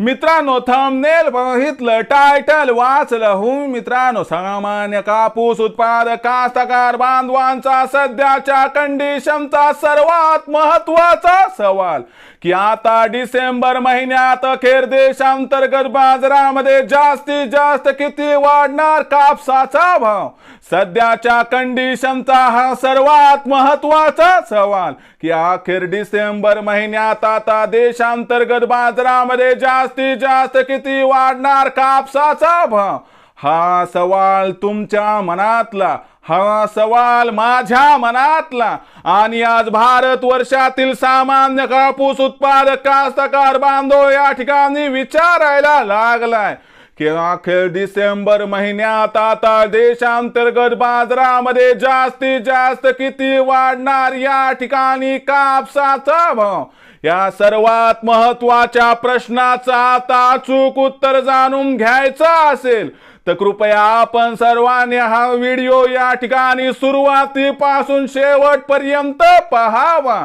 मित्रांनो थंबनेल बघितलं टायटल वाचलं हो मित्रांनो सामान्य कापूस उत्पादक कास्तकार बांधवांचा सध्याच्या कंडिशनचा सर्वात महत्त्वाचा सवाल की आता डिसेंबर महिन्यात अखेर देशांतर्गत बाजारामध्ये जास्तीत जास्त किती वाढणार कापसाचा भाव? सध्याच्या कंडिशनचा हा सर्वात महत्त्वाचा सवाल की अखेर डिसेंबर महिन्यात आता देशांतर्गत बाजारामध्ये जास्तीत जास्त किती वाढणार कापसाचा भाव? हा सवाल तुमच्या मनातला हा सवाल माझ्या मनातला. आणि आज भारत वर्षातील सामान्य कापूस उत्पादक कास्तकार बांधव या ठिकाणी विचारायला लागलाय. किंवा अखेर डिसेंबर महिन्यात आता देशांतर्गत बाजारामध्ये जास्तीत जास्त किती वाढणार या ठिकाणी कापसाचा भाव या सर्वात महत्त्वाच्या प्रश्नाचं आता अचूक उत्तर जाणून घ्यायचं असेल तर कृपया आपण सर्वांनी हा व्हिडिओ या ठिकाणी सुरुवातीपासून शेवटपर्यंत पहावा.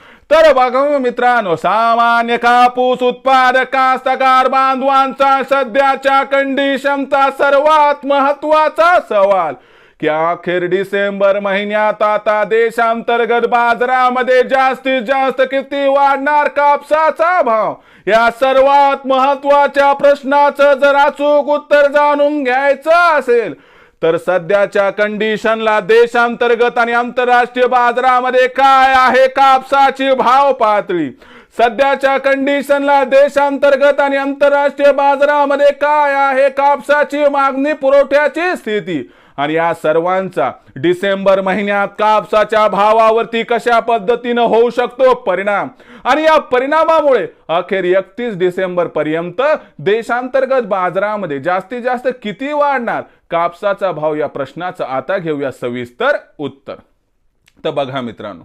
तर बघू मित्रांनो सामान्य कापूस उत्पादक कास्तकार बांधवांचा सध्याच्या कंडिशनचा सर्वात महत्त्वाचा सवाल की अखेर डिसेंबर महिन्यात आता देशांतर्गत बाजारामध्ये जास्तीत जास्त किती वाढणार कापसाचा भाव? या सर्वात महत्त्वाच्या प्रश्नाचं जर अचूक उत्तर जाणून घ्यायचं असेल. तर सध्याच्या कंडिशनला देशांतर्गत आणि आंतरराष्ट्रीय बाजारामध्ये काय आहे कापसाची भाव पातळी? सध्याच्या कंडिशनला देशांतर्गत आणि आंतरराष्ट्रीय बाजारामध्ये काय आहे कापसाची मागणी पुरवठ्याची स्थिती? आणि या सर्वांचा डिसेंबर महिन्यात कापसाच्या भावावरती कशा पद्धतीनं होऊ शकतो परिणाम? आणि या परिणामामुळे अखेर एकतीस डिसेंबर पर्यंत देशांतर्गत बाजारामध्ये जास्तीत जास्त किती वाढणार? कापसाचा भाव या प्रश्नाचं आता घेऊया सविस्तर उत्तर. तर बघा मित्रांनो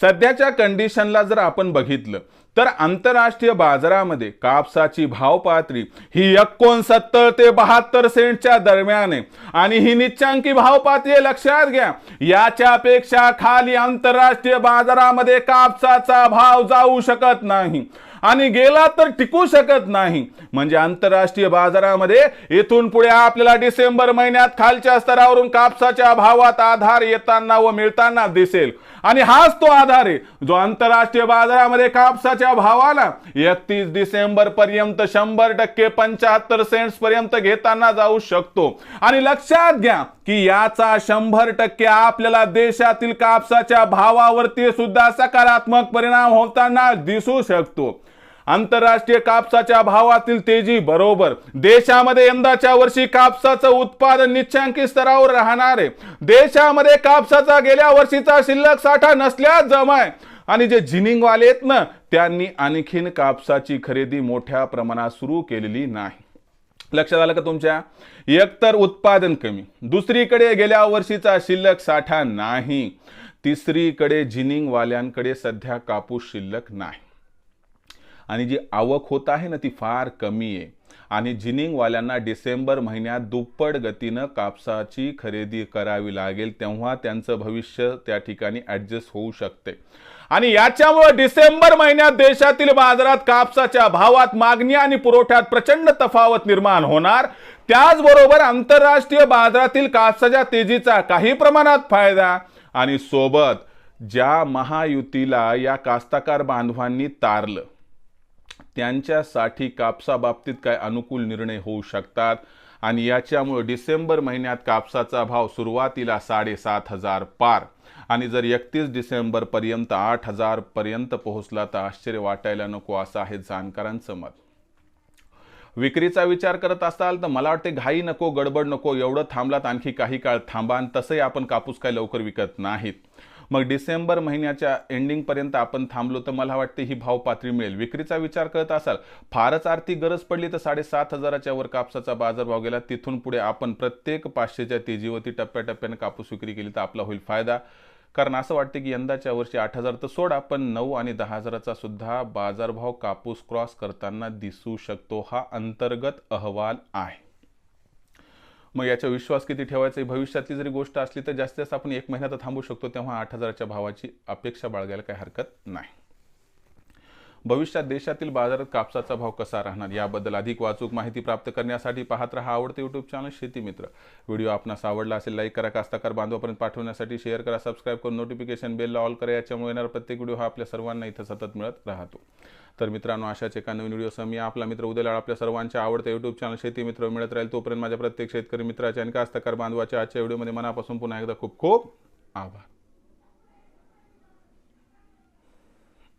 सध्याच्या कंडिशनला जर आपण बघितलं तर आंतरराष्ट्रीय बाजारामध्ये कापसाची भाव पातळी ही एकोणसत्तर ते बहात्तर सेंटच्या दरम्यान. आहे आणि ही निच्चांकी भाव पातळी लक्षात घ्या. याच्यापेक्षा खाली आंतरराष्ट्रीय बाजारामध्ये कापसाचा भाव जाऊ शकत नाही. आणि गेला तर टिकू शकत नाही. म्हणजे आंतरराष्ट्रीय बाजारामध्ये इथून पुढे आपल्याला डिसेंबर महिन्यात खालच्या स्तरावरून कापसाच्या भावात आधार येताना व मिळताना दिसेल. आणि हाच तो आधार आहे जो आंतरराष्ट्रीय बाजारामध्ये कापसाच्या भावाला एकतीस डिसेंबर पर्यंत शंभर टक्के पंच्याहत्तर सेंट्स पर्यंत घेताना जाऊ शकतो. आणि लक्षात घ्या की याचा शंभर टक्के आपल्याला देशातील कापसाच्या भावावरती सुद्धा सकारात्मक परिणाम होताना दिसू शकतो. आंतरराष्ट्रीय कापसाच्या भावातील तेजी बरोबर. देशामध्ये यंदाच्या वर्षी कापसाचं उत्पादन निच्चांकी स्तरावर राहणार आहे. देशामध्ये कापसाचा गेल्या वर्षीचा शिल्लक साठा नसल्यास जमाय आणि जे जिनिंगवाले आहेत ना त्यांनी आणखीन कापसाची खरेदी मोठ्या प्रमाणात सुरू केलेली नाही. लक्षात आलं का तुमच्या? एकतर उत्पादन कमी दुसरीकडे गेल्या वर्षीचा शिल्लक साठा नाही तिसरीकडे जिनिंगवाल्यांकडे सध्या कापूस शिल्लक नाही. आणि जी आवक होत आहे ना ती फार कमी आहे. आणि जिनिंगवाल्यांना डिसेंबर महिन्यात दुप्पट गतीनं कापसाची खरेदी करावी लागेल तेव्हा त्यांचं भविष्य त्या ठिकाणी ॲडजस्ट होऊ शकते. आणि याच्यामुळे डिसेंबर महिन्यात देशातील बाजारात कापसाच्या भावात मागणी आणि पुरवठ्यात प्रचंड तफावत निर्माण होणार. त्याचबरोबर आंतरराष्ट्रीय बाजारातील कापसाच्या तेजीचा काही प्रमाणात फायदा आणि सोबत ज्या महायुतीला या कास्ताकार बांधवांनी तारलं. त्यांच्यासाठी कापसाबाबतीत काय अनुकूल निर्णय होऊ शकतात? आणि याच्यामुळे डिसेंबर महिन्यात कापसाचा भाव सुरुवातीला साडेसात हजार पार. आणि जर एकतीस डिसेंबरपर्यंत आठ हजार पर्यंत पोहोचला तर आश्चर्य वाटायला नको असं आहे जाणकारांचं मत. विक्रीचा विचार करत असाल तर मला वाटते घाई नको गडबड नको एवढं थांबलात आणखी काही काळ थांबा आणि तसंही आपण कापूस काय लवकर विकत नाहीत. मग डिसेंबर महिन्याच्या एंडिंगपर्यंत आपण थांबलो तर मला वाटते ही भाव पातळी मिळेल. विक्रीचा विचार करत असाल फारच आर्थिक गरज पडली तर साडेसात हजाराच्या वर कापसाचा बाजारभाव गेला. तिथून पुढे आपण प्रत्येक पाचशेच्या तेजीवरती टप्प्याटप्प्याने कापूस विक्री केली तर आपला होईल फायदा. कारण असं वाटतं की यंदाच्या वर्षी आठ हजार तर सोडा पण नऊ आणि दहा हजाराचा सुद्धा बाजारभाव कापूस क्रॉस करताना दिसू शकतो. हा अंतर्गत अहवाल आहे. मग याचा विश्वास किती ठेवायचा? ही भविष्यातली जरी गोष्ट असली तर जास्तीत जास्त आपण एक महिन्यात थांबू शकतो तेव्हा आठ हजाराच्या भावाची अपेक्षा बाळगायला काही हरकत नाही. भविष्यात देशातील बाजारात कापसाचा भाव कसा राहणार? याबद्दल अधिक वाचूक माहिती प्राप्त करण्यासाठी पाहत रहा आवडते युट्यूब चॅनल शेती मित्र. व्हिडिओ आपणास आवडला असेल लाईक करा कास्ताकार बांधवापर्यंत पाठवण्यासाठी शेअर करा सबस्क्राईब करून नोटिफिकेशन बेलला ऑल करा. याच्यामुळे येणारा प्रत्येक व्हिडिओ हा आपल्या सर्वांना इथं सतत मिळत राहतो. तर मित्रांनो अशाच एका नवीन व्हिडिओसह मी आपला मित्र उद्याला आपल्या सर्वांच्या आवडत्या युट्यूब चॅनल शेती मित्र मिळत राहील. तोपर्यंत माझ्या प्रत्येक शेतकरी मित्राच्या आणि कास्तकार बांधवाच्या आजच्या व्हिडिओमध्ये मनापासून पुन्हा एकदा खूप खूप आभार.